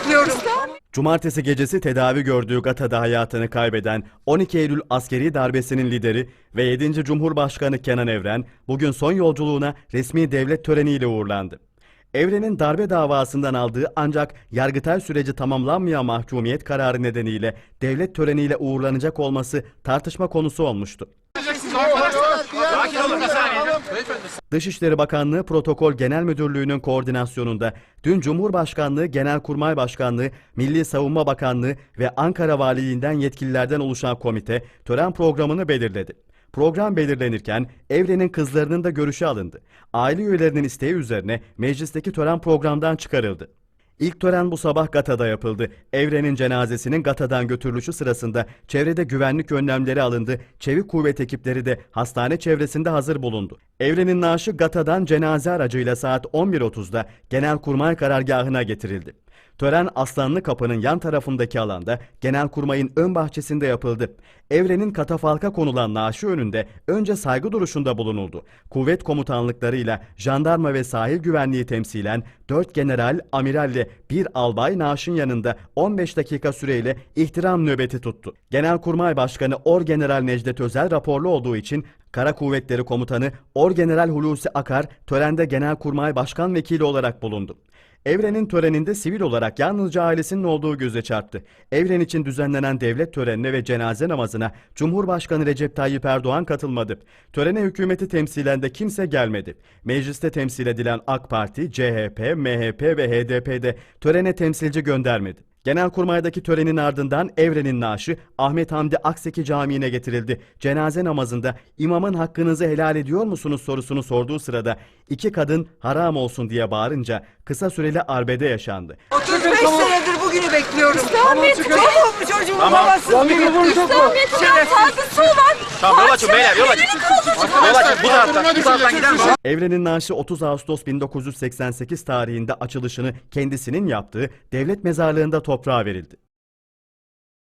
bekliyorum. Cumartesi gecesi tedavi gördüğü Gata'da hayatını kaybeden 12 Eylül askeri darbesinin lideri ve 7. Cumhurbaşkanı Kenan Evren bugün son yolculuğuna resmi devlet töreniyle uğurlandı. Evren'in darbe davasından aldığı ancak Yargıtay süreci tamamlanmayan mahkumiyet kararı nedeniyle devlet töreniyle uğurlanacak olması tartışma konusu olmuştu. Dışişleri Bakanlığı Protokol Genel Müdürlüğü'nün koordinasyonunda dün Cumhurbaşkanlığı Genelkurmay Başkanlığı, Milli Savunma Bakanlığı ve Ankara Valiliğinden yetkililerden oluşan komite tören programını belirledi. Program belirlenirken Evren'in kızlarının da görüşü alındı. Aile üyelerinin isteği üzerine meclisteki tören programdan çıkarıldı. İlk tören bu sabah Gata'da yapıldı. Evren'in cenazesinin Gata'dan götürülüşü sırasında çevrede güvenlik önlemleri alındı. Çevik kuvvet ekipleri de hastane çevresinde hazır bulundu. Evren'in naaşı Gata'dan cenaze aracıyla saat 11.30'da Genelkurmay karargahına getirildi. Tören Aslanlı Kapı'nın yan tarafındaki alanda Genelkurmay'ın ön bahçesinde yapıldı. Evrenin katafalka konulan naaşı önünde önce saygı duruşunda bulunuldu. Kuvvet komutanlıklarıyla jandarma ve sahil güvenliği temsilen 4 general, amiralle bir albay naaşın yanında 15 dakika süreyle ihtiram nöbeti tuttu. Genelkurmay Başkanı Orgeneral Necdet Özel raporlu olduğu için Kara Kuvvetleri Komutanı Orgeneral Hulusi Akar törende Genelkurmay Başkan Vekili olarak bulundu. Evren'in töreninde sivil olarak yalnızca ailesinin olduğu göze çarptı. Evren için düzenlenen devlet törenine ve cenaze namazına Cumhurbaşkanı Recep Tayyip Erdoğan katılmadı. Törene hükümeti temsilen de kimse gelmedi. Mecliste temsil edilen AK Parti, CHP, MHP ve HDP de törene temsilci göndermedi. Genelkurmay'daki törenin ardından Evren'in naaşı Ahmet Hamdi Akseki Camii'ne getirildi. Cenaze namazında imamın hakkınızı helal ediyor musunuz sorusunu sorduğu sırada iki kadın haram olsun diye bağırınca kısa süreli arbede yaşandı. 35 senedir bugünü bekliyorum. Çok olmuş çocuğumun babası. İslamiyet'in saygısı olan Tamam yol açın beyler yol açın. Yol açın bu taraftan. Bu taraftan gider misin? Evren'in naaşı 30 Ağustos 1988 tarihinde açılışını kendisinin yaptığı devlet mezarlığında toprağa verildi.